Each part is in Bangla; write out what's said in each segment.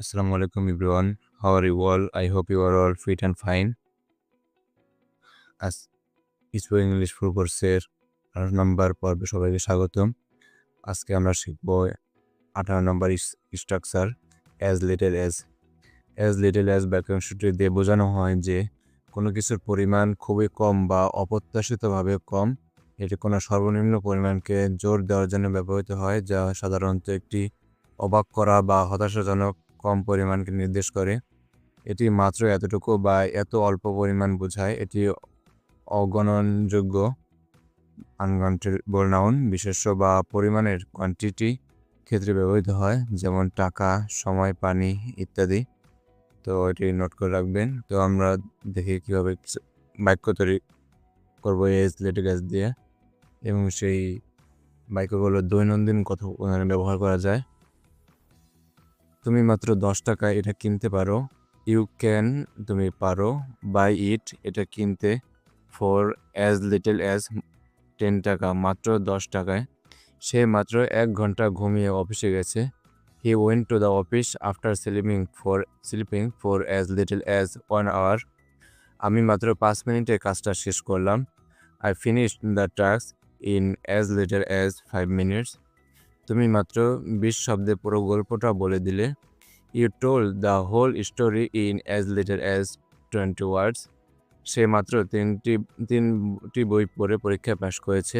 Assalamu alaikum, everyone. How are you all? I hope you are all fit and fine. আজ কিছু ইংলিশ আঠারো নম্বর পর্বে সবাইকে স্বাগতম আজকে আমরা শিখব আঠারো নম্বর structure as little as as little as বাক্যাংশটি দিয়ে বোঝানো হয় যে কোনো কিছুর পরিমাণ খুবই কম বা অপ্রত্যাশিতভাবে কম এটি কোনো সর্বনিম্ন পরিমাণকে জোর দেওয়ার জন্য ব্যবহৃত হয়, যা সাধারণত একটি অবাক করা বা হতাশাজনক কম পরিমাণকে নির্দেশ করে। এটি মাত্র এতটুকু বা এত অল্প পরিমাণ বোঝায়। এটি অগণনযোগ্য আনকাউন্টেবল নাউন বিশেষ্য বা পরিমাণের কোয়ান্টিটি ক্ষেত্রে ব্যবহৃত হয়, যেমন টাকা, সময়, পানি ইত্যাদি। তো এটি নোট করে রাখবেন। তো আমরা দেখি কীভাবে বাক্য তৈরি করব এজ লেটে গ্যাস দিয়ে। এবং সেই বাক্যগুলো দৈনন্দিন কথোপকথনে ব্যবহার করা যায়। তুমি মাত্র দশ টাকায় এটা কিনতে পারো। ইউ ক্যান তুমি পারো। বাই ইট এটা কিনতে for as little as ten taka, মাত্র দশ টাকায়। সে মাত্র এক ঘণ্টা ঘুমিয়ে অফিসে গেছে। He went to the office after sleeping for sleeping for as little as one hour আমি মাত্র পাঁচ মিনিটে কাজটা শেষ করলাম। I finish the task in as little as five minutes তুমি মাত্র বিশ শব্দে পুরো গল্পটা বলে দিলে। You told the whole story in as little as twenty words সে মাত্র তিনটি তিনটি বই পড়ে পরীক্ষায় পাশ করেছে।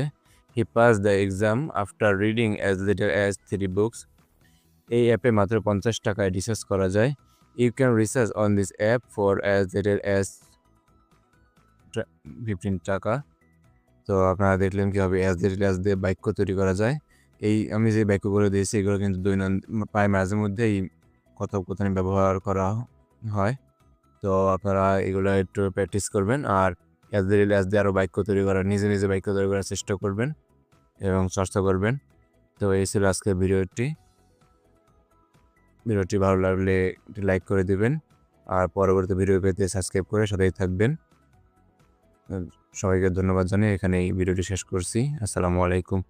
He pass the exam after reading as little as three books এই অ্যাপে মাত্র পঞ্চাশ টাকায় রিসার্চ করা যায়। You can research on this app for as little as fifteen taka. তো আপনারা দেখলেন কীভাবে অ্যাজ লিটার অ্যাজ দিয়ে বাক্য তৈরি করা যায়। এই আমি যে বাক্যগুলো দিয়েছি, এগুলো কিন্তু দৈনন্দিন প্রায় মাঝে মধ্যে এই কথোপকথনে ব্যবহার করা হয়। তো আপনারা এগুলো একটু প্র্যাকটিস করবেন আর অ্যাজ দিয়ে অ্যাজ দিয়ে আরও বাক্য তৈরি করার, নিজে নিজে বাক্য তৈরি করার চেষ্টা করবেন এবং চর্চা করবেন। তো এই ছিল আজকের ভিডিওটি। ভিডিওটি ভালো লাগলে একটি লাইক করে দিবেন আর পরবর্তী ভিডিও পেতে সাবস্ক্রাইব করে সাথেই থাকবেন। সবাইকে ধন্যবাদ জানিয়ে এখানে এই ভিডিওটি শেষ করছি। আসসালামু আলাইকুম।